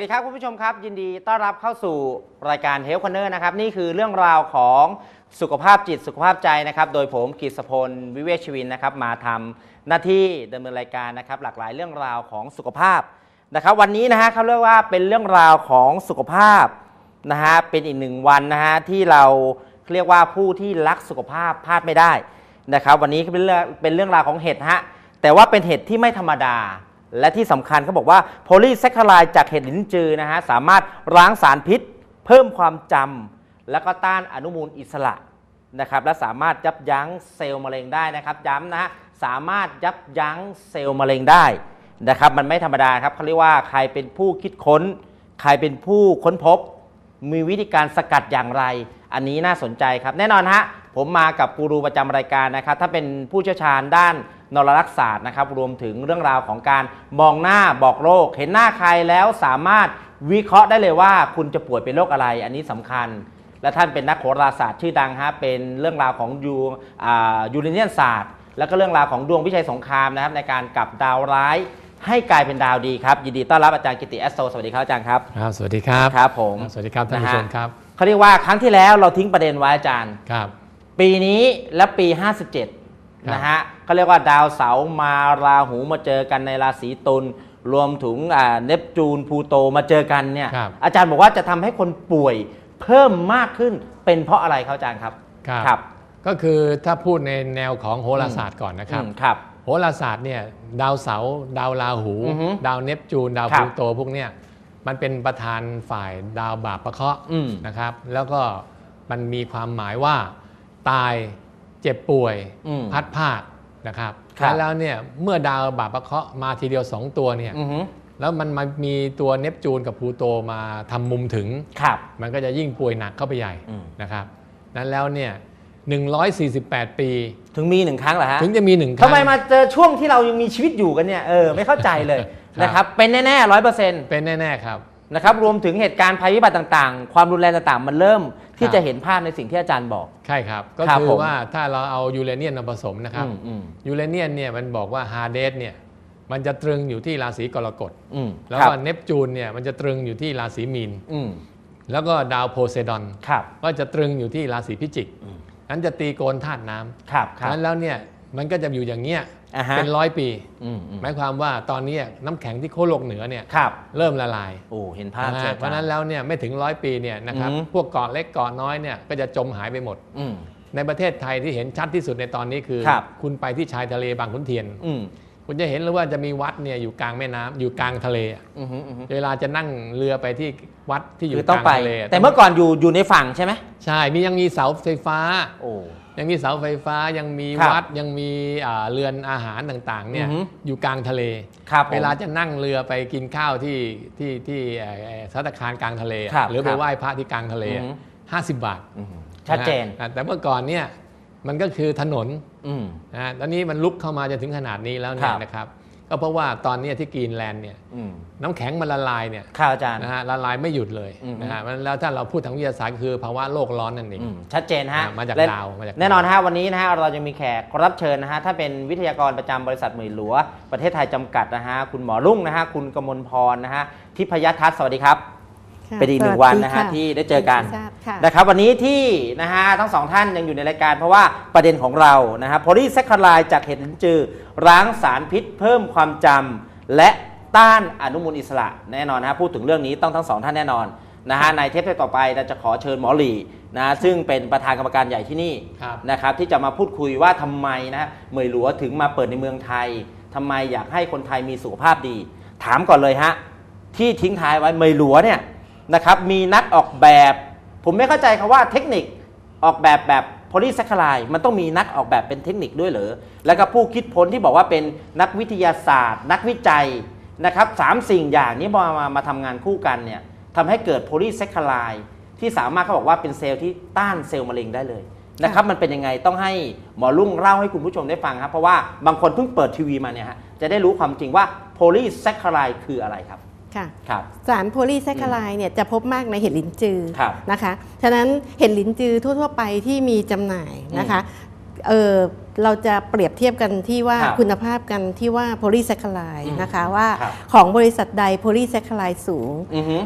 สวัสดีครับคุณผู้ชมครับ ยินดีต้อนรับเข้าสู่รายการ Health Corner นะครับ นี่คือเรื่องราวของสุขภาพจิตสุขภาพใจนะครับ โดยผมกฤษพล วิเวชวินนะครับ มาทำหน้าที่ดำเนินรายการนะครับ หลากหลายเรื่องราวของสุขภาพนะครับ วันนี้นะฮะเขาเรียกว่าเป็นเรื่องราวของสุขภาพนะฮะเป็นอีกหนึ่งวันนะฮะที่เราเรียกว่าผู้ที่รักสุขภาพพลาดไม่ได้นะครับ วันนี้เป็นเรื่องเป็นเรื่องราวของเห็ดฮะแต่ว่าเป็นเห็ดที่ไม่ธรรมดา และที่สำคัญเขาบอกว่าโพลีแซคคาไลจากเห็ดลิ้นจือนะฮะสามารถล้างสารพิษ เพิ่มความจำแล้วก็ต้านอนุมูลอิสระนะครับและสามารถยับยั้งเซลล์มะเร็งได้นะครับย้ำนะฮะสามารถยับยั้งเซลล์มะเร็งได้นะครับมันไม่ธรรมดาครับเขาเรียกว่าใครเป็นผู้คิดค้น ใครเป็นผู้ค้นพบ มีวิธีการสกัดอย่างไร อันนี้น่าสนใจครับแน่นอนฮะผมมากับกูรูประจำรายการนะครับถ้าเป็นผู้เชี่ยวชาญด้าน นรรักษศาสตร์นะครับรวมถึงเรื่องราวของการมองหน้าบอกโรค เห็นหน้าใครแล้วสามารถวิเคราะห์ได้เลยว่าคุณจะป่วยเป็นโรคอะไร อันนี้สำคัญ และท่านเป็นนักโหราศาสตร์ชื่อดังฮะเป็นเรื่องราวของยูอ่ายูเรเนียนศาสตร์ แล้วก็เรื่องราวของดวงวิชัยสงครามนะครับในการกลับดาวร้ายให้กลายเป็นดาวดีครับ ยินดีต้อนรับอาจารย์กิติแอสโซสวัสดีครับอาจารย์ครับครับ สวัสดีครับครับผมสวัสดีครับท่านผู้ชมครับเขาเรียกว่าครั้งที่แล้วเราทิ้งประเด็นไว้อาจารย์ครับ ปีนี้และปี 57นะฮะ เขาเรียกว่าดาวเสาร์มาราหูมาเจอกันในราศีตุลรวมถึงอ่าเนปจูนพลูโตมาเจอกันเนี่ยครับอาจารย์บอกว่าจะทำให้คนป่วยเพิ่มมากขึ้นเป็นเพราะอะไรครับอาจารย์ครับครับครับก็คือถ้าพูดในแนวของโหราศาสตร์ก่อนนะครับอืมครับโหราศาสตร์เนี่ยดาวเสาร์ดาวราหูอือฮึดาวเนปจูน ดาวครัพบลูโตพวกเนี้ยมันเป็นประธานฝ่ายดาวบาปประเคราะห์อืมนะครับ แล้วก็มันมีความหมายว่า ตายเจ็บป่วยอืมพัดภาค นะครับครับแล้วเนี่ยเมื่อดาวบาปประเคราะห์มาทีเดียว 2 ตัวเนี่ยอือฮึแล้วมันมามีตัวเนปจูนกับพลูโตมาทำมุมถึง ครับ มันก็จะยิ่งป่วยหนักเข้าไปใหญ่อืม นะครับนั้นแล้วเนี่ย148 ปี ถึงมีหนึ่งครั้งเหรอฮะถึงจะมีหนึ่งคทำรั้งไมมาเจอช่วงที่เรายังมีชีวิตอยู่กันเนี่ยเออไม่เข้าใจเลยครับ นะครับเป็นแน่ๆร้อยเปอร์เซ็นต์เป็นแน่ ๆ ครับ นะครับรวมถึงเหตุการณ์ภัยพิบัติต่างๆ ความรุนแรงต่างๆ มันเริ่มที่ครับจะเห็นภาพในสิ่งที่อาจารย์บอก ใช่ครับ ก็ครับคืผอมว่าถ้าเราเอายูเรเนียนมาผสมนะครับอืมอืม ยูเรเนียนเนี่ยมันบอกว่าฮาเดสเนี่ยมันจะตรึงอยู่ที่ราศีกรกฎ อืมแล้วครัก็บเนปจูนเนี่ยมันจะตรึงอยู่ที่ราศีมีน อืมแล้วก็ดาวโพไซดอน ครับก็จะตรึงอยู่ที่ราศีพิจิกอืมนั้นจะตีโกนธาตุน้ำครับครับนั้นแล้วเนี่ยมันก็จะอยู่อย่างเงี้ย อ่าฮะเป็นร้อยปี อืมอืมหมายความว่าตอนนี้น้ำแข็งที่โคโลกเหนือเนี่ยครับ เริ่มละลายโอ้เห็นภาพนะเจฮะอเพราะฉะนั้นแล้วเนี่ยไม่ถึงร้อยปีเนี่ยนะครับอืม พวกเกาะเล็กเกาะน้อยเนี่ยก็จะจมหายไปหมด อืม ในประเทศไทยที่เห็นชัดที่สุดในตอนนี้คือครับคุณไปที่ชายทะเลบางขุนเทียน อืมคุณจะเห็นเลยว่าจะมีวัดเนี่ยอยู่กลางแม่น้ำอยู่กลางทะเลอะอืมอืมอืมเวลาจะนั่งเรือไปที่วัดที่อยู่คือกต้อลางงไป ทะเลแต่เมื่อก่อนอยู่อยู่ในฝั่งใช่ไหมใช่มียังมีเสาไฟฟ้า โอ้ ยังมีเสาไฟฟ้ายังมีครับวัดยังมีอ่าเรือนอาหารต่างๆเนี่ยอือฮึอยู่กลางทะเลครับผมเวลาจะนั่งเรือไปกินข้าวที่ที่ที่เอ่อเอ่อสัตคารกลางทะเลอะครับหรือไปครับไหว้พระที่กลางทะเลอือฮึห้าสิบบาทอืมชัดเจนนะฮะแต่เมื่อก่อนเนี่ยมันก็คือถนนอืมนะฮะตอนนี้มันลุกเข้ามาจนถึงขนาดนี้แล้วเนี่ครัยบนะครับ ก็เพราะว่าตอนเนี้ยที่กรีนแลนด์เนี่ยอืมน้ำแข็งมันละลายเนี่ยข้าวอาจารย์นะฮะละลายไม่หยุดเลยอือฮึนะฮะมันแล้วถ้าเราพูดทางวิทยาศาสตร์ก็คือภาวะโลกร้อนนั่นเองอืมชัดเจนฮะอ่ามาจากและดาวมาจากดาวแน่นอนฮะวันนี้นะฮะเราจะมีแขกรับเชิญนะฮะถ้าเป็นวิทยากรประจำบริษัทหมื่นหลัวประเทศไทยจำกัดนะฮะคุณหมอรุ่งนะฮะคุณกมลพรนะฮะทิพยทัศน์สวัสดีครับค่ะ เป็นอีกหนึ่งสสวันดีนะฮะที่ได้เจอกันทราบค่ะนะครับวันนี้ที่นะฮะทั้งสองท่านยังอยู่ในรายการเพราะว่าประเด็นของเรานะฮะโพลีแซคคาไลจากเห็ดลิ้นจือล้างสารพิษเพิ่มความจำและต้านอนุมูลอิสระแน่นอนนะฮะพูดถึงเรื่องนี้ต้องทั้งสองท่านแน่นอนนะฮะในเทปต่อไปเราจะขอเชิญหมอหลีนะฮะซึ่งเป็นประธานกรรมการใหญ่ที่นี่ครับนะครับที่จะมาพูดคุยว่าทำไมนะฮะเหมยหลัวถึงมาเปิดในเมืองไทยทำไมอยากให้คนไทยมีสุขภาพดี ถามก่อนเลยฮะที่ทิ้งท้ายไว้เหมยหลัวเนี่ย นะครับมีนักออกแบบ ผมไม่เข้าใจคาว่าเทคนิคออกแบบแบบโพลีแซคคลายมันต้องมีนักออกแบบเป็นเทคนิคด้วยเหรอ แล้วก็ผู้คิดพ้นที่บอกว่าเป็นนักวิทยาศาสตร์ นักวิจัยนะครับสามสิ่งอย่างนี้มามามาทำงานคู่กันเนี่ยทำให้เกิดโพลีแซคคลายที่สามารถเขาบอกว่าเป็นเซลล์ที่ต้านเซลล์มะเร็งได้เลยนะครับมันเป็นยังไงต้องให้หมอลุ่งเล่าให้คุณผู้ชมได้ฟังครับ เพราะว่าบางคนเพิ่งเปิดทีวีมาเนี่ยฮะจะได้รู้ความจริงว่าโพลีแซคคลายคืออะไรครับ ค่ะครับสารโพลีแซคคาไลเนี่ยจะพบมากในเห็ดลิ้นจือครับนะคะฉะนั้นเห็ดลิ้นจือทั่ว ๆ ไปที่มีจำหน่ายนะคะเออเราจะเปรียบเทียบกันที่ว่าครับคุณภาพกันที่ว่าโพลีแซคคาไลอืมนะคะว่าครับของบริษัทใดโพลีแซคคาไลสูงอือฮึ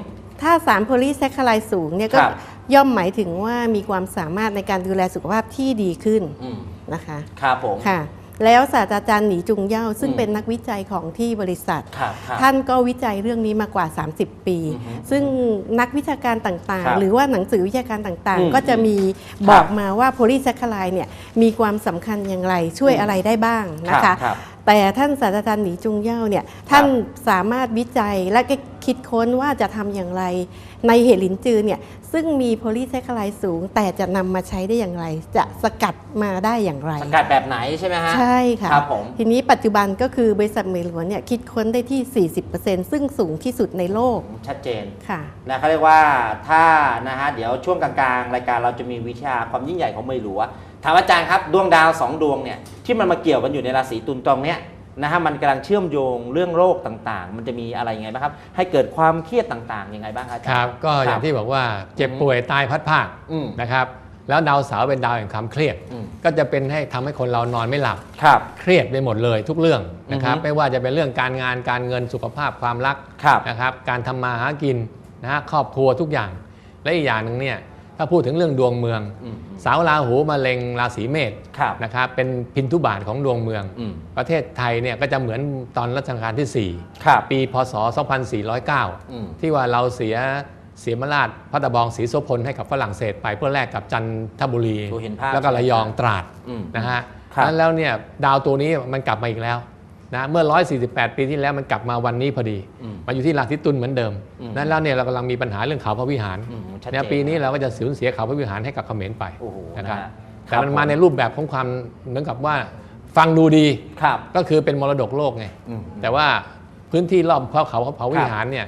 ถ้าสารโพลีแซคคาไลสูงเนี่ยก็ครับย่อมหมายถึงว่ามีความสามารถในการดูแลสุขภาพที่ดีขึ้นอืมนะคะ ครับผมค่ะ แล้วศาสตราจารย์หนีจุงเย่าซึ่งอืมเป็นนักวิจัยของที่บริษัทครับครับท่านก็วิจัยเรื่องนี้มากว่า 30 ปีอือฮึซึ่งนักวิชาการต่างครับๆหรือว่าหนังสือวิชาการต่างอืมๆก็จะมีครับบอกมาว่าโพลีแซคคาไลเนี่ยมีความสำคัญอย่างไรช่วยอืมอะไรได้บ้างนะคะครับ แต่ท่านศาสตราจารย์หนีจุงเย่าเนี่ยท่านสามารถวิจัยและก็คิดค้นว่าจะทำอย่างไร ในเห็ดลินจือเนี่ยซึ่งมีโพลีแซคคาไลสูง แต่จะนำมาใช้ได้อย่างไร จะสกัดมาได้อย่างไร สกัดแบบไหนใช่ไหมฮะ ใช่ค่ะครับผมทีนี้ปัจจุบันก็คือบริษัทเมลวนเนี่ยคิดค้นได้ที่ 40%ซึ่งสูงที่สุดในโลก ชัดเจนค่ะนะเขาเรียกว่าถ้านะฮะเดี๋ยวช่วงกลางๆ รายการเราจะมีวิชาความยิ่งใหญ่ของเมหลัว ถามอาจารย์ครับดวงดาวสองดวงเนี่ยที่มันมาเกี่ยวกันอยู่ในราศีตุลตรงเนี้ยนะฮะมันกำลังเชื่อมโยงเรื่องโรคต่างๆ มันจะมีอะไรยังไงบ้างครับ ให้เกิดความเครียดต่างๆยังไงบ้างครับอาจารย์ ครับก็อย่างที่บอกว่าเจ็บป่วยตายพัดภาคอืมนะครับแล้วดาวเสาร์เป็นดาวแห่งความเครียด อืม ก็จะเป็นให้ทำให้คนเรานอนไม่หลับ ครับ เครียดไปหมดเลยทุกเรื่องนะครับอือฮึ ไม่ว่าจะเป็นเรื่องการงานการเงินสุขภาพความรักครับ นะครับการทำมาหากินนะฮะครอบครัวทุกอย่าง และอีกอย่างหนึ่งเนี่ย ถ้าพูดถึงเรื่องดวงเมืองอืมเสาวราหูมาเล็งราศีเมษครับนะครับเป็นพินทุบาทของดวงเมืองอืมประเทศไทยเนี่ยก็จะเหมือนตอนรัชกาลที่ครับ4ปีพศ 2409อืมที่ว่าเราเสียเสียมราชพระตะบองศรีโสพลให้กับฝรั่งเศสไปเพื่อแลกกับจันทบุรีดูเห็นภาพแล้วก็ระยองตราดอืมนะฮะครับนั้นแล้วเนี่ยดาวตัวนี้มันกลับมาอีกแล้ว นะเมื่อ 148 ปีที่แล้วมันกลับมาวันนี้พอดีอืมมาอยู่ที่ราศีตุลเหมือนเดิมอืมนั้นแล้วเนี่ยเรากำลังมีปัญหาเรื่องเขาพระวิหารอืมชัดเจนเนี่ยปีนี้เราก็จะสูญเสียเขาพระวิหารให้กับเขมรไปโอ้โหนะครับนะฮะแต่มันครับมาผมในรูปแบบของความเหมือนกับว่าฟังดูดีครับก็คือเป็นมรดกโลกไงอืมแต่ว่าพื้นที่รอบเขาเขาเผาครับวิหารเนี่ย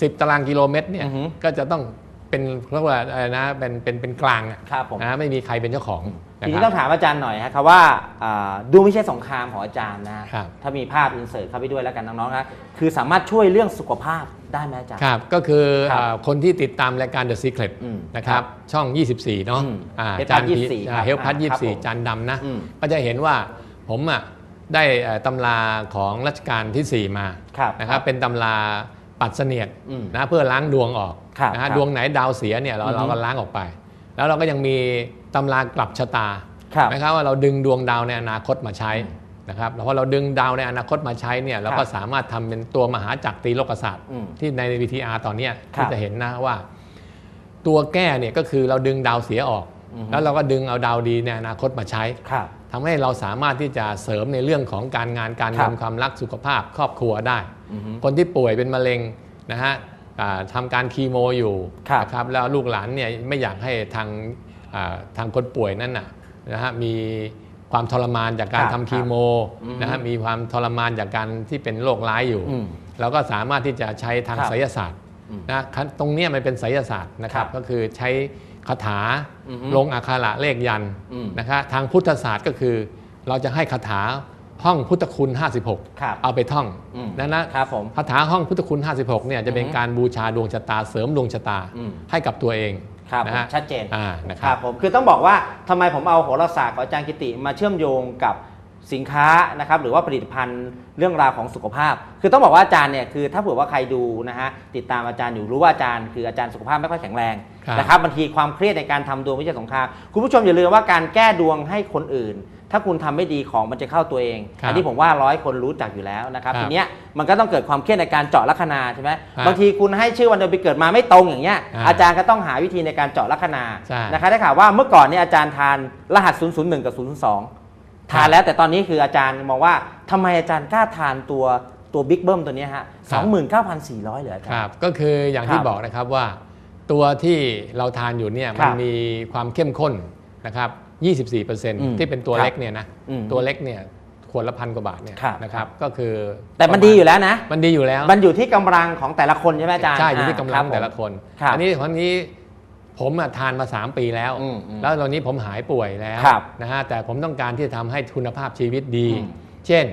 สิตารางกิโลเมตรเนี่ยอือฮึก็จะต้องเป็นเรียกว่าอะไรนะเป็นเป็นเป็นกลางอะครับผมนะไม่มีใครเป็นเจ้าของนะ ทีคนี้รัต้อบงถามอาจารย์หน่อยฮะครับว่าอ่าดูไม่ใช่สงครามของอาจารย์นะฮะครับถ้ามีภาพอินเสิร์ตเข้าไปด้วยแล้วกันน้องๆนะคือสามารถช่วยเรื่องสุขภาพได้ไหมอาจารย์ครับก็คือครับอ่าคนที่ติดตามรายการ The Secret อืมนะครับช่อง 24 เนาะอืมอ่า Health จาน Plus 24ครับเฮลพัทอ่ายี่ครับผมสี่จานดำนะอืมก็จะเห็นว่าผมอะได้เอ่อตำราของรัชกาลที่ 4 มาครับนะครับเป็นตำราปัดเสนียดอืมนะเพื่อล้างดวงออกครับนะครัฮะบดวงไหนดาวเสียเนี่ยเราอือฮึเราก็ล้างออกไป แล้วเราก็ยังมี ตำรากลับชะตาครับนะครับว่าเราดึงดวงดาวในอนาคตมาใช้อืมนะครับแล้วพอเราดึงดาวในอนาคตมาใช้เนี่ยเราครัก็บสามารถทำเป็นตัวมหาจักรตรีโลกศาสตร์อืมที่ใน VTR ตอนเนี้ยครับที่จะเห็นนะว่า ตัวแก้เนี่ยก็คือเราดึงดาวเสียออกอือฮึแล้วเราก็ดึงเอาดาวดีในอนาคตมาใช้ครับทำให้เราสามารถที่จะเสริมในเรื่องของการงานการครัเงิบนความรักสุขภาพครอบครัวได้อือฮึคนที่ป่วยเป็นมะเร็งนะฮะอ่าทำการคีโมอยู่ครับนะครับแล้วลูกหลานเนี่ยไม่อยากให้ทางอ่า ทางคนป่วยนั้นนะนะฮะมีความทรมานจากการครับทำคีโมอืมนะฮะมีความทรมานจากการที่เป็นโรคร้ายอยู่อืมเราก็สามารถที่จะใช้ทางครับไสยศาสตร์อืมนะตรงเนี้ยมันเป็นไสยศาสตร์นะครับครับก็คือใช้คาถาอือฮึลงอักขระเลขยันต์อืมนะครับทางพุทธศาสตร์ก็คือ เราจะให้คาถาห้องพุทธคุณครับ56 เอาไปท่องอืมนั้นนะครับผมคาถาห้องพุทธคุณ 56เนี่ยจะเป็นอือฮึการบูชาดวงชะตาเสริมดวงชะตาอืมให้กับตัวเอง ครับนะผมฮะชัดเจนอ่านะคครัรับบผมคือต้องบอกว่าทำไมผมเอาโหราศาสตร์ของอาจารย์กิติ มาเชื่อมโยงกับสินค้านะครับหรือว่าผลิตภัณฑ์เรื่องราวของสุขภาพ คือต้องบอกว่าอาจารย์เนี่ยคือถ้าเผื่อว่าใครดูนะฮะติดตามอาจารย์อยู่รู้ว่าอาจารย์คืออาจารย์สุขภาพไม่ค่อยแข็งแรงครับ นะครับบางทีความเครียดในการทำดวงวิจัยสงครามคุณผู้ชมอย่าลืมว่าการแก้ดวงให้คนอื่น ถ้าคุณทำไม่ดีของมันจะเข้าตัวเองครับอันนี้ผมว่าร้อยคนรู้จักอยู่แล้วนะครับครับทีเนี้ยมันก็ต้องเกิดความเครียดในการเจาะลัคนาใช่ไหมครับบางทีคุณให้ชื่อวันเดือนปีเกิดมาไม่ตรงอย่างเงี้ยอ่าอาจารย์ก็ต้องหาวิธีในการเจาะลัคนาใช่นะครับได้ข่าวว่าเมื่อก่อนเนี่ยอาจารย์ทานรหัส 001 กับ 002 ทานแล้วแต่ตอนนี้คืออาจารย์มองว่าทำไมอาจารย์กล้าทานตัวตัวบิ๊กเบิ้มตัวเนี้ยฮะครับ29,400เหลืออาจารคย์รับก็คืออย่างคที่รับบอกนะครับว่า ตัวที่เราทานอยู่เนี่ยครัมันบมีความเข้มข้นนะครับอืม24%ที่เป็นตัวครับเล็กเนี่ยนะอืมตัวเล็กเนี่ยขวดละพันกว่าบาทเนี่ยครับนะครับก็คือ แต่มันดีอยู่แล้วนะ มันดีอยู่แล้ว มันอยู่ที่กำลังของแต่ละคนใช่ไหมอาจารย์ใช่อยู่ที่กำลังาแต่ละคนครับอันี้คนนี้ผมอะทานมา 3 ปีแล้วอืมอืมแล้วตอนนี้ผมหายป่วยแล้วครับนะฮะแต่ผมต้องการที่จะทำให้คุณภาพชีวิตดีอืมเช่น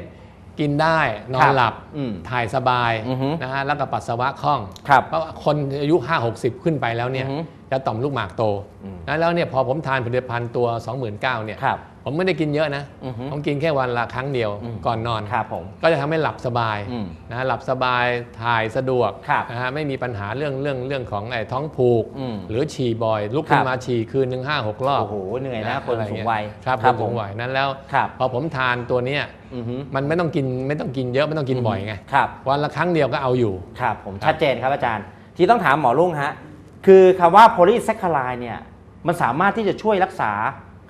กินได้นอครันบหลับอืมถ่ายสบายอือฮึนะฮะแล้วก็ปัสสาวะคล่องครับเพราะว่าคนอายุ 5 60 ขึ้นไปแล้วเนี่ยอือฮึจะต่อมลูกหมากโตอืม นะแล้วเนี่ยพอผมทานผลิตภัณฑ์ตัว 29,000เนี่ย ครับ ผมไม่ได้กินเยอะนะอือฮึผมกินแค่วันละครั้งเดียวอืมก่อนนอนครับผมก็จะทำให้หลับสบายอืมนะหลับสบายถ่ายสะดวกครับนะฮะไม่มีปัญหาเรื่องเรื่องเรื่องของไอ้ท้องผูกอืมหรือฉี่บ่อยลุกขึ้คนรับมาฉี่คืนหนึ่งห้าหกรอบโอ้โหเหนื่อยนะคนอะไรสูงเงี้วัยครับคครันบสูงผมวัยนั้นแล้วครับพอผมทานตัวเนี้ยอือฮึมันไม่ต้องกินไม่ต้องกินเยอะไม่ต้องกินบ่อยไงครับวันละครั้งเดียวก็เอาอยู่ครับผมชัดเจนครับอาจารย์ ที่ต้องถามหมอลุงฮะคือคำว่าโพลีแซคคลายเนี่ยมันสามารถที่จะช่วยรักษา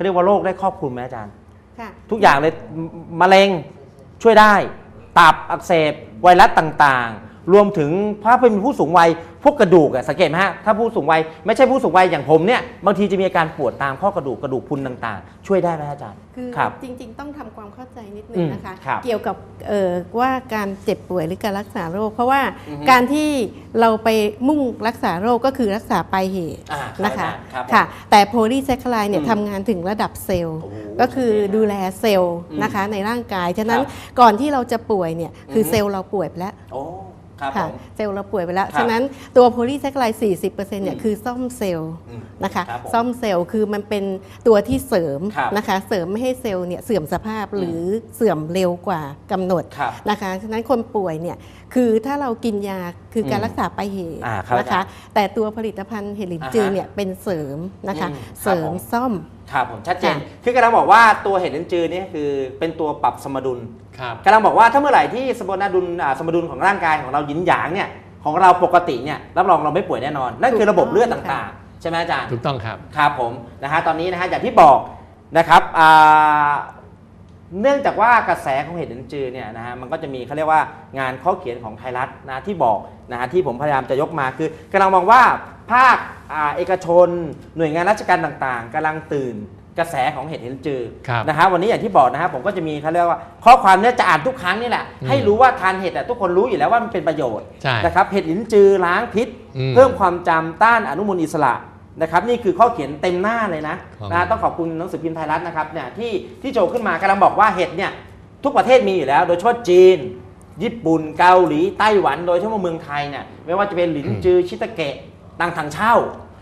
เขาเรียกว่าโรคได้ครอบคลุมไหมอาจารย์ ค่ะ ทุกอย่างเลยมมะเร็งช่วยได้ ตับอักเสบไวรัสต่างๆ รวมถึงถ้าเป็นผู้สูงวัยพวกกระดูกอะสังเกตไหมฮะถ้าผู้สูงวัยไม่ใช่ผู้สูงวัยอย่างผมเนี่ยบางทีจะมีอาการปวดตามข้อกระดูกกระดูกพรุนต่างๆ ช่วยได้ไหมอาจารย์ คือครับ จริง ๆ ต้องทำความเข้าใจนิดนึอืงมนะคะครับเกี่ยวกับเอ่อว่าการเจ็บป่วยหรือการรักษาโรค เพราะว่าอือฮึการที่เราไปมุ่งรักษาโรคก็คือรักษาปลายเหตุอ่านะคะครับผมค่ะ แต่โพลีแซคคลายเนี่อืยมทำงานถึงระดับเซลล์ โอ้โหก็คือโอเคนะดูแลเซลล์อืมนะคะในร่างกาย ฉะนั้นครับก่อนที่เราจะป่วยเนี่ยคือออฮึเซลล์เราป่วยไปแล้ว โอ้ ครับผค่ะมเซลล์เราป่วยไปแล้ว ครับฉะนั้นตัวโพลีแซคไลด์40%เนี่อืยมคือซ่อมเซลล์อืมนะคะครับผมซ่อมเซลล์คือมันเป็นตัวที่เสริมครับนะคะ เสริมไม่ให้เซลล์เนี่ยเสื่อมสภาพอืมหรือเสื่อมเร็วกว่ากำหนดครับนะคะฉะนั้นคนป่วยเนี่ยคือถ้าเรากินยาคือการอืมรักษาไปลายเหตุอ่าครับนะคะ แต่ตัวผลิตภัณฑ์เฮลินอ่าฮะจือเนี่ยเป็นเสริมนะคะ อืมครับเสริมผม ซ่อม ครับผมชัดเจน ค่ะ คือกำลังบอกว่าตัวเห็ดลิ้นจือเนี่ยคือเป็นตัวปรับสมดุลครับ กำลังบอกว่าถ้าเมื่อไหร่ที่สมดุลอ่าสมดุลของร่างกายของเราหยินหยางเนี่ยของเราปกติเนี่ยรับรองเราไม่ป่วยแน่นอน นั่นคือระบบเลือดต่างๆ ใช่ไหมอาจารย์ ถูกต้องครับ ครับผมนะฮะตอนนี้นะฮะอย่างที่บอกนะครับอ่า เนื่องจากว่ากระแสของเห็ดลินจือเนี่ยนะฮะมันก็จะมีเขาเรียกว่างานข้อเขียนของไทยรัฐนะที่บอกนะฮะที่ผมพยายามจะยกมาคือกำลังมองว่าภาคอ่าเอกชน หน่วยงานราชการต่างๆกำลังตื่นกระแสของเห็ดลินจือครับนะฮะวันนี้อย่างที่บอกนะฮะผมก็จะมีเขาเรียกว่า ข้อความเนี่ยจะอ่านทุกครั้งนี่แหละอืมให้รู้ว่าทานเห็ดอะทุกคนรู้อยู่แล้วว่ามันเป็นประโยชน์ใช่นะครับเห็ดลินจือล้างพิษอืมเพิ่มความจำต้านอนุมูลอิสระ นะครับนี่คือข้อเขียนเต็มหน้าเลยนะของนะต้องขอบคุณหนังสือพิมพ์ไทยรัฐนะครับเนี่ยที่ที่โชว์ขึ้นมากำลังบอกว่าเห็ดเนี่ยทุกประเทศมีอยู่แล้ว โดยเฉพาะจีน ญี่ปุ่นเกาหลีไต้หวันโดยเฉพาะเมืองไทยเนี่ยไม่ว่าจะเป็นหลินจือชิตาเกะตังถังเช่า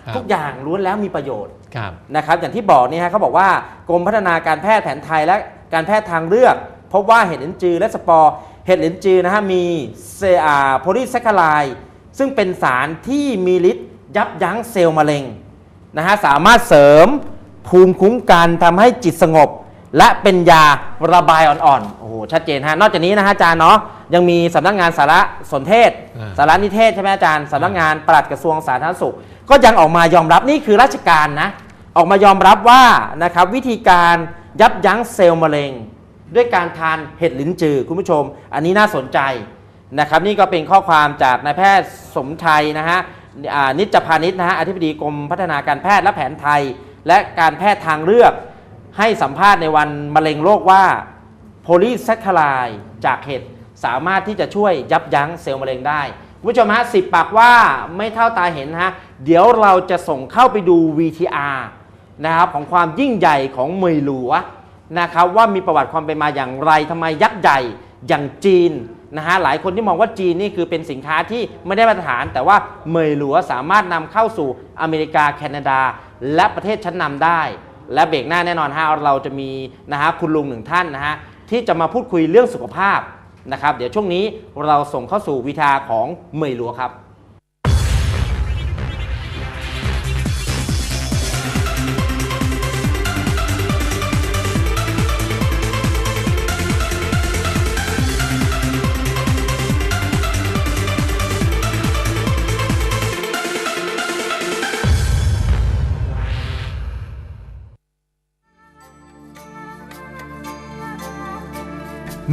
ครับทุกอย่างล้วนแล้วมีประโยชน์ครับนะครับอย่างที่บอกเนี่ยฮะเขาบอกว่ากรมพัฒนาการแพทย์แผนไทยและการแพทย์ทางเลือก พบว่าเห็ดลินจือและสปอร์เห็ดลินจือนะฮะมีเซอาโพลีแซคคาไลซึ่งเป็นสารที่มีฤทธิ์ ยับยั้งเซลล์มะเร็งนะฮะสามารถเสริมภูมิคุ้มกันทำให้จิตสงบ และเป็นยาระบายอ่อนๆโอ้โหชัดเจนฮะนอกจากนี้นะฮะอาจารย์เนาะยังมีสำนักงานสารสนเทศอ่าสารนิเทศใช่ไหมอาจารย์สำนักงานปลัดกระทรวงสาธารณสุข ก็ยังออกมายอมรับนี่คือราชการนะออกมายอมรับว่านะครับวิธีการยับยั้งเซลล์มะเร็ง ด้วยการทานเห็ดลิ้นจือคุณผู้ชม อันนี้น่าสนใจนะครับนี่ก็เป็นข้อความจากนายแพทย์สมชัยนะฮะอ่า นิจพานิชนะฮะอธิบดีกรมพัฒนาการแพทย์และแผนไทย และการแพทย์ทางเลือก ให้สัมภาษณ์ในวันมะเร็งโลกว่าโพลีแซคคลายจากเห็ดสามารถที่จะช่วยยับยั้งเซลล์มะเร็งได้คุณผู้ชมฮะสิบปากว่าไม่เท่าตาเห็นฮะเดี๋ยวเราจะส่งเข้าไปดู VTR นะครับของความยิ่งใหญ่ของเมยหลัวนะครับว่ามีประวัติความเป็นมาอย่างไรทำไมยักษ์ใหญ่อย่างจีน นะฮะหลายคนที่มองว่าจีนนี่คือเป็นสินค้าที่ไม่ได้มาตรฐาน แต่ว่าเมยหลัวสามารถนำเข้าสู่อเมริกาแคนาดา และประเทศชั้นนำได้ และเบรกหน้าแน่นอนฮะเราจะมีนะฮะคุณลุงหนึ่งท่านนะฮะที่จะมาพูดคุยเรื่องสุขภาพนะครับเดี๋ยวช่วงนี้เราส่งเข้าสู่วิทาของเมยหลัวครับ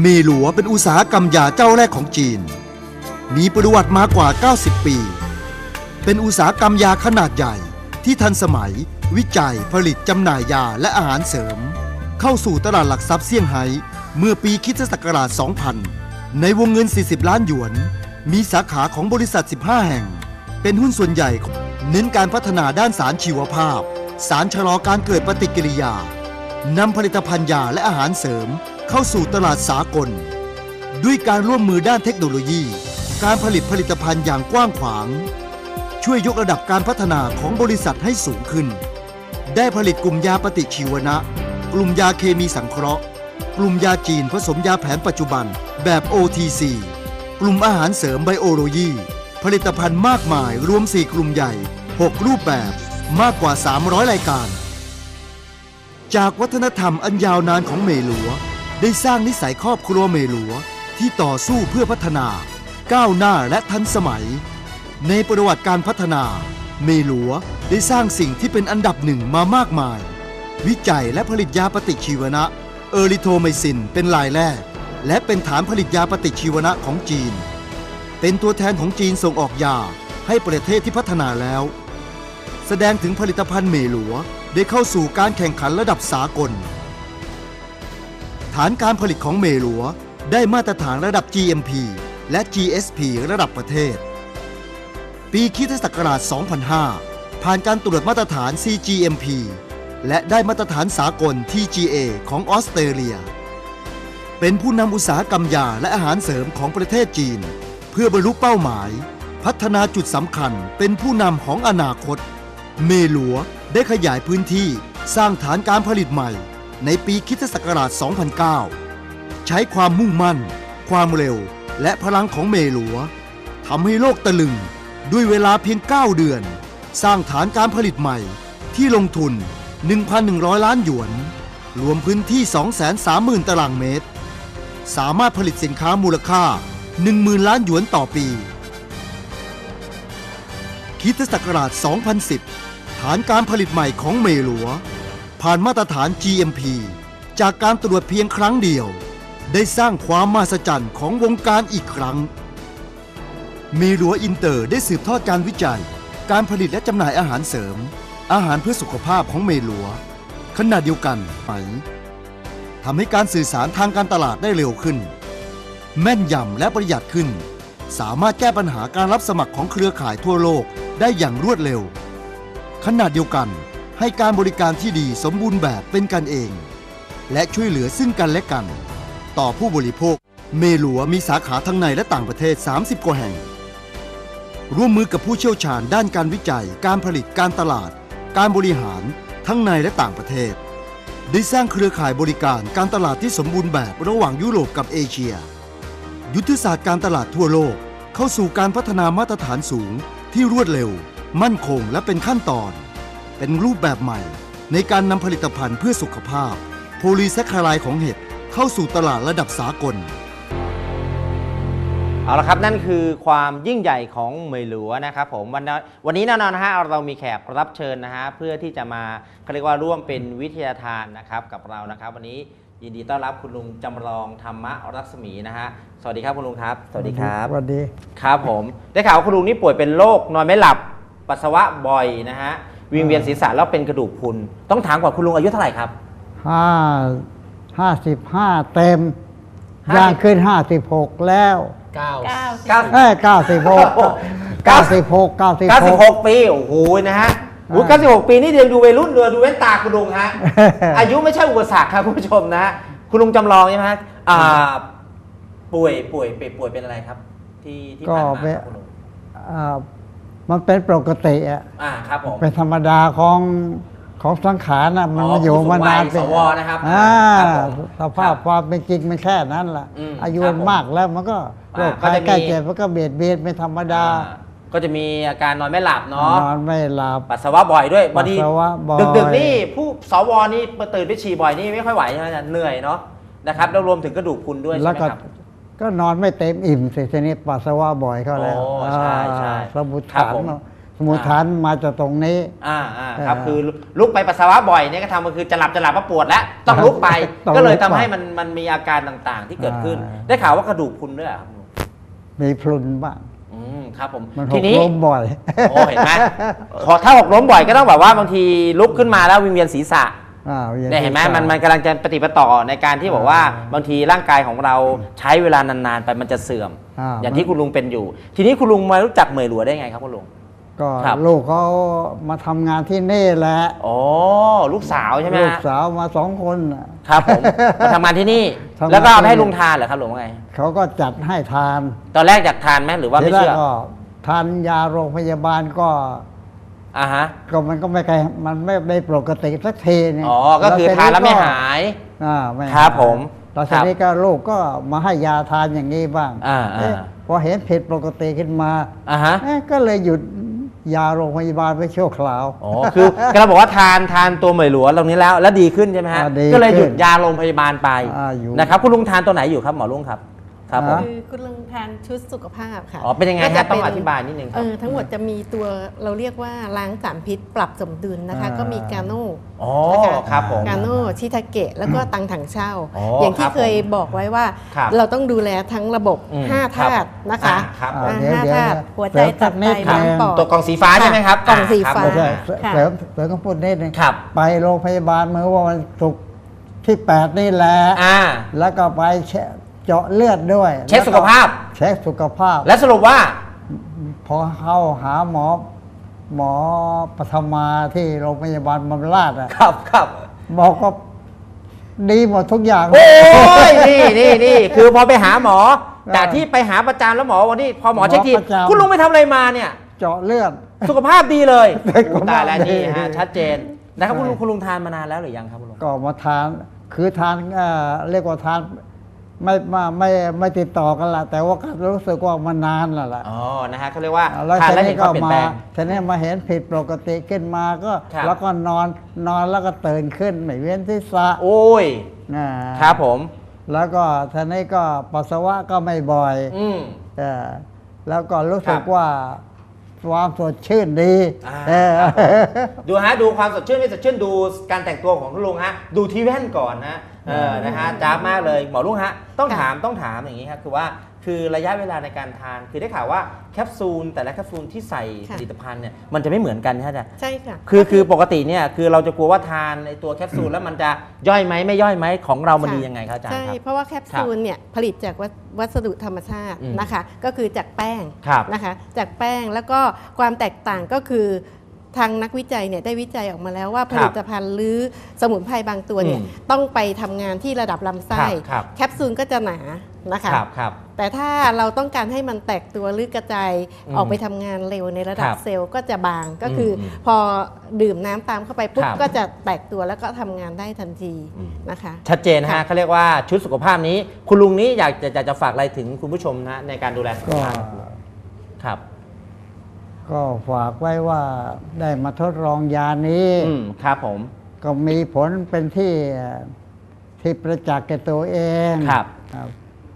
มหลัวเป็นอุตสาหกรรมยาเจ้าแรกของจีน มีประวัติมากว่า 90 ปี เป็นอุตสาหกรรมยาขนาดใหญ่ที่ทันสมัย วิจัยผลิตจำหน่ายยาและอาหารเสริม เข้าสู่ตลาดหลักทรัพย์เซี่ยงไฮ้เมื่อปีคิสตศักราช 2000 ในวงเงิน 40 ล้านหยวน มีสาขาของบริษัท 15 แห่ง เป็นหุ้นส่วนใหญ่เน้นการพัฒนาด้านสารชีวภาพ สารชะลอการเกิดปฏิกิริยานำผลิตภัณฑ์ยาและอาหารเสริม เข้าสู่ตลาดสากล ด้วยการร่วมมือด้านเทคโนโลยี การผลิตผลิตภัณฑ์อย่างกว้างขวาง ช่วยยกระดับการพัฒนาของบริษัทให้สูงขึ้น ได้ผลิตกลุ่มยาปฏิชีวนะ กลุ่มยาเคมีสังเคราะห์ กลุ่มยาจีนผสมยาแผนปัจจุบันแบบ OTC กลุ่มอาหารเสริมไบโอโลยีผลิตภัณฑ์มากมายรวม 4 กลุ่มใหญ่ 6 รูปแบบมากกว่า 300 รายการ จากวัฒนธรรมอันยาวนานของเมลัว ได้สร้างนิสัยครอบครัวเมหลัวที่ต่อสู้เพื่อพัฒนา ก้าวหน้าและทันสมัย ในประวัติการพัฒนา เมหลัวได้สร้างสิ่งที่เป็นอันดับหนึ่งมามากมาย วิจัยและผลิตยาปฏิชีวนะ เอริโทไมซินเป็นรายแรก และเป็นฐานผลิตยาปฏิชีวนะของจีน เป็นตัวแทนของจีนส่งออกยาให้ประเทศที่พัฒนาแล้ว แสดงถึงผลิตภัณฑ์เมหลัวได้เข้าสู่การแข่งขันระดับสากล ฐานการผลิตของเมลัวได้มาตรฐานระดับ GMP และ GSP ระดับประเทศ ปีคริสตศักราช 2005 ผ่านการตรวจมาตรฐาน CGMP และได้มาตรฐานสากล TGA ของออสเตรเลีย เป็นผู้นำอุตสาหกรรมยาและอาหารเสริมของประเทศจีน เพื่อบรรลุเป้าหมาย พัฒนาจุดสำคัญเป็นผู้นำของอนาคต เมลัวได้ขยายพื้นที่สร้างฐานการผลิตใหม่ ในปีคริสตศักราช 2009 ใช้ความมุ่งมั่น ความเร็ว และพลังของเมหลัวทำให้โลกตะลึงด้วยเวลาเพียง 9 เดือน สร้างฐานการผลิตใหม่ที่ลงทุน 1,100 ล้านหยวน รวมพื้นที่ 230,000 ตารางเมตร สามารถผลิตสินค้ามูลค่า 10,000 ล้านหยวนต่อปีคริสตศักราช 2010 ฐานการผลิตใหม่ของเมหลัว ผ่านมาตรฐาน GMP จากการตรวจเพียงครั้งเดียว ได้สร้างความมหัศจรรย์ของวงการอีกครั้งเมหลัวอินเตอร์ได้สืบทอดการวิจัย การผลิตและจำหน่ายอาหารเสริม อาหารเพื่อสุขภาพของเมลัว ขณะเดียวกันไหมทำให้การสื่อสารทางการตลาดได้เร็วขึ้น แม่นยำและประหยัดขึ้น สามารถแก้ปัญหาการรับสมัครของเครือข่ายทั่วโลกได้อย่างรวดเร็ว ขณะเดียวกัน ให้การบริการที่ดีสมบูรณ์แบบเป็นกันเอง และช่วยเหลือซึ่งกันและกัน ต่อผู้บริโภค เมลัวมีสาขาทั้งในและต่างประเทศ 30 กว่าแห่ง ร่วมมือกับผู้เชี่ยวชาญด้านการวิจัย การผลิตการตลาด การบริหารทั้งในและต่างประเทศ ได้สร้างเครือข่ายบริการการตลาดที่สมบูรณ์แบบระหว่างยุโรปกับเอเชีย ยุทธศาสตร์การตลาดทั่วโลก เข้าสู่การพัฒนามาตรฐานสูงที่รวดเร็ว มั่นคงและเป็นขั้นตอน เป็นรูปแบบใหม่ ในการนำผลิตภัณฑ์เพื่อสุขภาพ โพลีแซคคารายของเห็ดเข้าสู่ตลาดระดับสากล เอาละครับนั่นคือความยิ่งใหญ่ของเหมยหลัวนะครับผมวันนี้วันนี้แน่นอนนะฮะเรามีแขกรับเชิญนะฮะเพื่อที่จะมาเขาเรียกว่าร่วมเป็นวิทยาทานนะครับกับเรานะครับ วันนี้ยินดีต้อนรับคุณลุงจำลองธรรมรัศมีนะฮะสวัสดีครับคุณลุงครับ สวัสดีครับสวัสดีครับผมได้ข่าวว่าคุณลุงนี่ป่วยเป็นโรคนอนไม่หลับปัสสาวะบ่อยนะฮะ วิงเวียนศีรษะแล้วเป็นกระดูกพรุน ต้องถามก่อนคุณลุงอายุเท่าไหร่ครับ ห้าห้าสิบห้าเต็มห้าสิบ ย่างขึ้นห้าสิบหกแล้ว9เก้าเอ้ยเก้าสิบหกโอ้โหเก้าสิบหกเก้าสิบหก 96 ปี โอ้โห นะฮะอุ๊ยอ่า96 ปีนี่ยังดูวัยรุ่นเลยดูเว้นตาคุณลุงฮะ อายุไม่ใช่อุปสรรคครับคุณผู้ชมนะ คุณลุงจำลองใช่ไหมฮะอ่าป่วยป่วยป่วยป่วยเป็นอะไรครับ ที่ที่ก็ผ่านมาเป็น ครับคุณลุง อ่า มันเป็นปกติอะอ่าครับผมเป็นธรรมดาของของสังขารนะมันอ๋อมาอยู่ผู้สูงมานานวัยเป็นสวนะครับอ่าครับผมสภาพครับความเป็นจริงมันแค่นั้นแหละอืมอายุครับมันผมมากแล้วมันก็โรคอ่าก็ภัยจะมีใกล้เจ็บมันก็เบียดเบียนเป็นธรรมดาอ่าก็จะมีอาการนอนไม่หลับเนาะนอนไม่หลับปัสสาวะบ่อยด้วยบางทีปัสสาวะบ่อยดึกๆนี่ผู้สวนี่ตื่นไปฉี่บ่อยนี่ไม่ค่อยไหวใช่ไหมอาจารย์เหนื่อยเนาะนะครับแล้วรวมถึงกระดูกพรุนด้วยใช่แล้วไหมก็ครับ ก็นอนไม่เต็มอิ่มสิทีนี้ปัสสาวะบ่อยเข้าแล้วโอ้ใช่ใช่อ่าสมุทครับฐานผม สมุทฐานมาจากตรงนี้ อ่าอ่าครับอ่าคือลุกไปปัสสาวะบ่อยเนี่ยก็ทำก็คือจะหลับจะหลับก็ปวดแล้วต้องลุกไป ต้องก็เลยลุกทำไปให้มันมันมีอาการต่างๆ ที่เกิดขึ้น อ่า ได้ข่าวว่ากระดูกพรุนด้วยเหรอครับมีพลุนบ้างอืมครับผมมันหทีกนี้ ล้มบ่อย โอ้เห็นไหมพอถ้าหกล้มบ่อยก็ต้องแบบว่าบางทีลุกขึ้นมาแล้ววิงเวียนศีรษะอ่าวีย เนี่ยเห็นไหมศีรษะมันมันกำลังจะปฏิปต่อในการที่บอกว่าอ่าบางทีร่างกายของเราใช้เวลานานๆไปมันจะเสื่อมอ่าอย่างที่คุณลุงเป็นอยู่ ทีนี้คุณลุงมารู้จักเหมยหลัวได้ไงครับคุณลุงก็ครับลูกเขามาทำงานที่นี่แหละอ๋อลูกสาวใช่ไหมลูกฮะสาวมาสองคนน่ะครับผมมาทำงานที่นี่ทำงานแล้วก็เอาไปให้ที่นี่ลุงทานเหรอครับหรือว่าไงเขาก็จัดให้ทาน ตอนแรกอยากทานไหมหรือว่าทีไม่แรกเชื่อก็ทานยาโรงพยาบาลก็ อ่าฮะก็มันก็ไม่ใครมันไม่ได้ปกติสักทีเนี่ยอ๋อก็คือทานแล้วไม่หายอ่าไม่ครับผมตอนครับนี้ก็ลูกก็มาให้ยาทานอย่างนี้บ้างอ่าเอ๊ะอ่าพอเห็นผิดปกติขึ้นมาอ่าฮะเอ๊ะก็เลยหยุดยาโรงพยาบาลไปชั่วคราว อ๋อ คือเราบอกว่าทานทานตัวเหมยหลวตรงนี้แล้ว แล้วดีขึ้นใช่ไหมฮะอ่าดีก็เลยหยุดขึ้นยาโรงพยาบาลไปอ่าอยู่นะครับ คุณลุงทานตัวไหนอยู่ครับหมอลุงครับ ครับผมฮะคือคุณลุงทานชุดสุขภาพค่ะอ๋อเป็นยังไงก็ฮะจะต้องเป็นอธิบายนิดนึงคเอรับอทั้งหมดจะมีตัวเราเรียกว่าล้างสารพิษปรับสมดุลนะคะ อ่า ก็มีกาโน่ อ๋อนะคะครับผม กาโน่ชิทาเกะแล้วก็ตังถังเช่า อ๋อออย่างที่ครับเคยบอกไว้ว่า ครับเราต้องดูแลทั้งระบบ อืม5 ครัธาบตุนะคะอ่าครับอ่าอ่าเดี๋ยวห้าเดี๋ยวธาตุหัวใจเสริมสัตักบนิไตดม้ามหนึ่งปอด ตัวกล่องสีฟ้าใช่ไหมครับกล่องสีครับฟ้าผมใช่ค่ะ เสริมเสริมคำพูดนิดนึงครับไปโรงพยาบาลเมื่อวันศุกร์ที่ 8 นี่แหละ อ่า แล้วก็ไปเช็ค เจาะเลือดด้วยเช็คสุขภาพ เช็คสุขภาพ และสรุปว่า พอเข้าหาหมอ หมอปฐมาที่โรงพยาบาลบำราศอะครับครับบอกก็ดีหมดทุกอย่าง โอ้ยนี่นี่นี่คือพอไปหาหมออ่าจากที่ไปหาประจำแล้วหมอวันนี้ พอหมอเช็คทีหมอประจำคุณลุงไปทำอะไรมาเนี่ย เจาะเลือดสุขภาพดีเลยสุขภาพตายแล้วนี่ดีฮะชัดเจนนะครับคุณลุงใช่คุณลุงทานมานานแล้วหรือยังครับคุณลุงก็มาทานคือทานเอ่อเรียกว่าทาน ไม่ไม่ไม่ไม่ติดต่อกันละแต่ว่าก็รู้สึกว่ามันนานแล้วล่ะอ๋อนะฮะเขาเรียกว่าแล้วทานทีแล้วเห็นี้นคก็วามเปลี่ยนมาแปลง ทีนี้มาเห็นผิดปกติขึ้นมาก็ ครับ แล้วก็นอนนอนแล้วก็ตื่นขึ้นไม่เว้นที่สะโอ้ยอ่าครับผม แล้วก็ทีนี้ก็ปัสสาวะก็ไม่บ่อยอืม เออแล้วก็รู้สึคกรับว่าความสดชื่นดีอ่า เออครับผมดูฮะดูความสดชื่นไม่สดชื่นดูการแต่งตัวของคุณลุงฮะดูที่แว่นก่อนนะ เออนะฮะจ้าบมากเลยหมอลุงฮะต้องค่ะถามต้องถามอย่างนี้ครับคือว่าคือระยะเวลาในการทาน คือได้ข่าวว่าแคปซูลแต่ละแคปซูลที่ใส่ผค่ะลิตภัณฑ์เนี่ยมันจะไม่เหมือนกันใช่ไหมใช่ค่ะคือคือปกติเนี่ยคือเราจะกลัวว่าทานในตัวแคปซูลแล้วมันจะย่อยไหมไม่ย่อยไหมของเรามันค่ะดียังไงครับอาจารย์ใช่ครับเพราะว่าแคปซูลเนี่ยผลิตจากวัสวัสดุธรรมชาติอืมนะคะ ก็คือจากแป้งครับนะคะ จากแป้งแล้วก็ความแตกต่างก็คือ ทางนักวิจัยเนี่ยได้วิจัยออกมาแล้วว่าคผรับลิตภัณฑ์หรือสมุนไพรบางตัวเนี่ยอืมต้องไปทำงานที่ระดับลำไส้ครับครับแคปซูลก็จะหนานะคะครับครับแต่ถ้าเราต้องการให้มันแตกตัวหรือกระจายอืมออกไปทำงานเร็วในระดับครับเซลล์ก็จะบางก็คืออมพอดื่มน้ำตามเข้าไปปุ๊บครับก็จะแตกตัวแล้วก็ทำงานได้ทันทีอืมนะคะ ชัดเจนนะฮะค่ะเขาเรียกว่าชุดสุขภาพนี้ คุณลุงนี้อยากจะอยากจะฝากอะไรถึงคุณผู้ชมนะในการดูแลสุขก็ภาพครับ ก็ฝากไว้ว่าได้มาทดลองยานี้ อืมครับผม ก็มีผลเป็นที่ที่ประจักษ์แก่ตัวเองครับ ครับ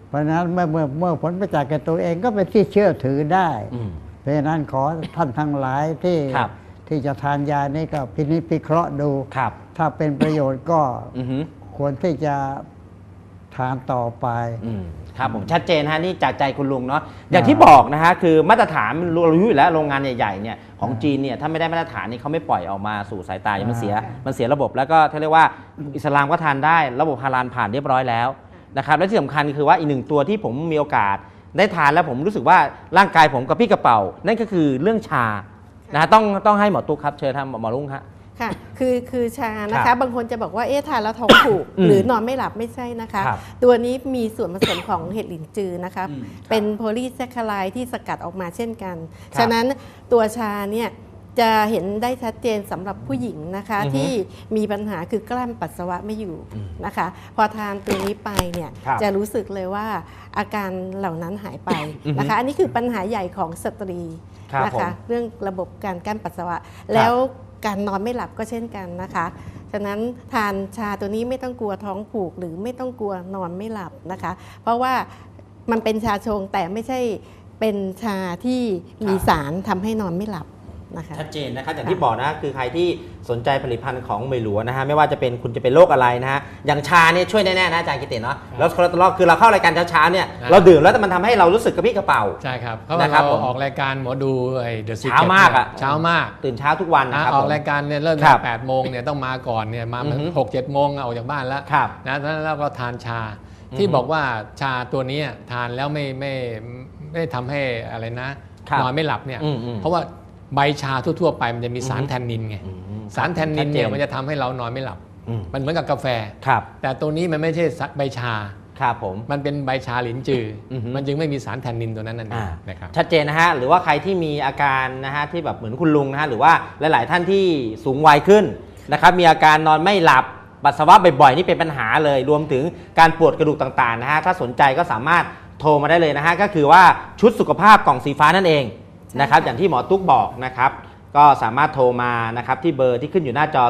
เพราะฉะนั้นเมื่อเมื่อเมื่อผลประจักษ์แก่ตัวเองก็เป็นที่เชื่อถือได้ อืม เพราะฉะนั้นขอท่านทั้งหลายที่ครับ ที่จะทานยานี้ก็พินิจพิเคราะห์ดู ครับ ถ้าเป็นประโยชน์ก็อือฮึควรที่จะทานต่อไป อืม ครับผมชัดเจนฮะนี่จากใจคุณลุงเนาะอย่างที่บอกนะฮะคือมาตรฐานเรารู้อยู่แล้วโรงงานใหญ่ๆเนี่ยของจีนเนี่ยถ้าไม่ได้มาตรฐานนี่เขาไม่ปล่อยออกมาสู่สายตามันเสียอ่ามันเสียระบบแล้วก็เขาเรียกว่าอิสลามก็ทานได้ระบบฮาลาลผ่านเรียบร้อยแล้วนะครับและที่สำคัญคือว่าอีกหนึ่งตัวที่ผมมีโอกาสได้ทานแล้วผมรู้สึกว่าร่างกายผมกระปรี้กระเป๋า นั่นก็คือเรื่องชานะฮะต้องต้องให้หมอตุ๊กครับเชิญทำหมอลุงฮะ ค่ะคือคือชานะครัคะ บ บางคนจะบอกว่าเอ๊ะทานแล้วท้องผูกอืมหรือนอนไม่หลับไม่ใช่นะคะ ครับ ตัวนี้มีส่วนผสมของเห็ดหลินจือนะคะอืมเป็นโพลีแซคคาไลด์ที่สกัดออกมาเช่นกัน ครับฉะนั้นตัวชาเนี่ยจะเห็นได้ชัดเจนสำหรับผู้หญิงนะคะ อือฮึที่มีปัญหาคือกลั้นปัสสาวะไม่อยู่อืมนะคะ พอทานตัวนี้ไปเนี่ยครับจะรู้สึกเลยว่าอาการเหล่านั้นหายไปอือฮึนะคะ อันนี้คือปัญหาใหญ่ของสตรีครับนะผม คะ เรื่องระบบการกั้นปัสสาวะ แล้ว การนอนไม่หลับก็เช่นกันนะคะฉะนั้นทานชาตัวนี้ไม่ต้องกลัวท้องผูกหรือไม่ต้องกลัวนอนไม่หลับนะคะ เพราะว่ามันเป็นชาชงแต่ไม่ใช่เป็นชาที่มีสารทำให้นอนไม่หลับ นะคะชัดเจนนะครับอย่างที่บอกนะคือใครที่สนใจผลิตภัณฑ์ของเมยหลัวนะฮะไม่ว่าจะเป็นคุณจะเป็นโรคอะไรนะฮะอย่างชาเนี่ยช่วยแน่ๆนะอาจารย์กิติเนาะแล้วคอเลสเตอรอลคือเราเข้ารายการเช้าๆเนี่ยครับเราดื่มแล้วแต่มันทำให้เรารู้สึกกระปรี้กระเป๋าใช่ครับเพราะนะว่าครับเราผมออกรายการหมอดูไอ้เดอะซีเช้ามากอะเช้ามากตื่นเช้าทุกวันนะนะครับออกผมรายการเนี่ยเริ่มครัตั้บงแปดโมงเนี่ยต้องมาก่อนเนี่ยมาอือฮึหกเจ็ดโมงอะออกจากบ้านแล้วครับนะแล้วเราก็ทานชาอือฮึที่บอกว่าชาตัวเนี้ยทานแล้วไม่ไม่ไม่ได้ทำให้อะไรนะครับนอนไม่หลับเนี่ยอืมอืมเพราะว่า ใบชาทั่วๆไปมันจะมีสารอือฮึแทนนินไงอืมสารแทนนินเนี่ยชัดเจนมันจะทำให้เรานอนไม่หลับอืมมันเหมือนกับกาแฟครับแต่ตัวนี้มันไม่ใช่ใบชาครับผมมันเป็นใบชาหลินจือออฮึมันจึงไม่มีสารแทนนินตัวนั้นนั่นเองอ่านะครับชัดเจนนะฮะหรือว่าใครที่มีอาการนะฮะที่แบบเหมือนคุณลุงนะฮะหรือว่าหลาย ๆ ท่านที่สูงวัยขึ้นนะครับมีอาการนอนไม่หลับปัสสาวะบ่อย ๆ นี่เป็นปัญหาเลยรวมถึงการปวดกระดูกต่าง ๆ นะฮะถ้าสนใจก็สามารถโทรมาได้เลยนะฮะก็คือว่าชุดสุขภาพกล่องสีฟ้านั่นเอง นะครับ อย่างที่หมอตุ๊กบอกนะครับ ก็สามารถโทรมานะครับที่เบอร์ที่ขึ้นอยู่หน้าจอ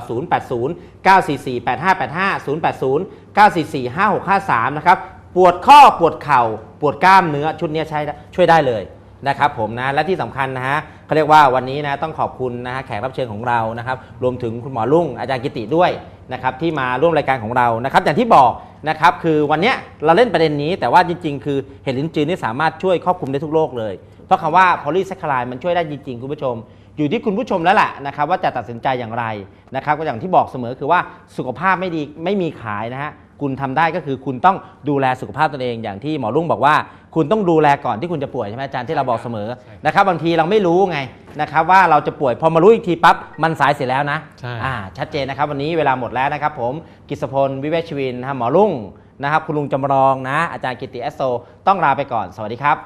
080 944 8585 080 944 5653 นะครับ ปวดข้อปวดเข่า ปวดกล้ามเนื้อชุดเนี้ยใช้ได้ช่วยได้เลยนะครับผมนะและที่สำคัญนะฮะเขาเรียกว่าวันนี้นะต้องขอบคุณนะฮะแขกรับเชิญของเรานะครับรวมถึงคุณหมอลุ่งอาจารย์กิติด้วยนะครับที่มาร่วมรายการของเรานะครับอย่างที่บอกนะครับคือวันเนี้ยเราเล่นประเด็นนี้แต่ว่าจริง ๆ คือเห็ดลิ้นจือนี่สามารถช่วยครอบคลุมได้ทุกโรคเลย เพราะคำว่า polysaccharide มันช่วยได้จริงๆ คุณผู้ชม อยู่ที่คุณผู้ชมแล้วแหละนะครับว่าจะตัดสินใจอย่างไรนะครับก็อย่างที่บอกเสมอคือว่าสุขภาพไม่ดีไม่มีขายนะฮะคุณทำได้ก็คือคุณต้องดูแลสุขภาพตนเองอย่างที่หมอรุ่งบอกว่า คุณต้องดูแลก่อนที่คุณจะป่วยใช่ไหมอาจารย์ที่เราบอกเสมอใช่นะครับบางทีเราไม่รู้ไงนะครับว่าเราจะป่วยพอมารู้อีกทีปั๊บมันสายเสียแล้วนะใช่อ่าชัดเจนนะครับวันนี้เวลาหมดแล้วนะครับผมกิษพลวิเวชชีวินนะฮะหมอรุ่งนะครับคุณลุงจำลองนะ อาจารย์กิติแอสโซ ต้องลาไปก่อน สวัสดีครับ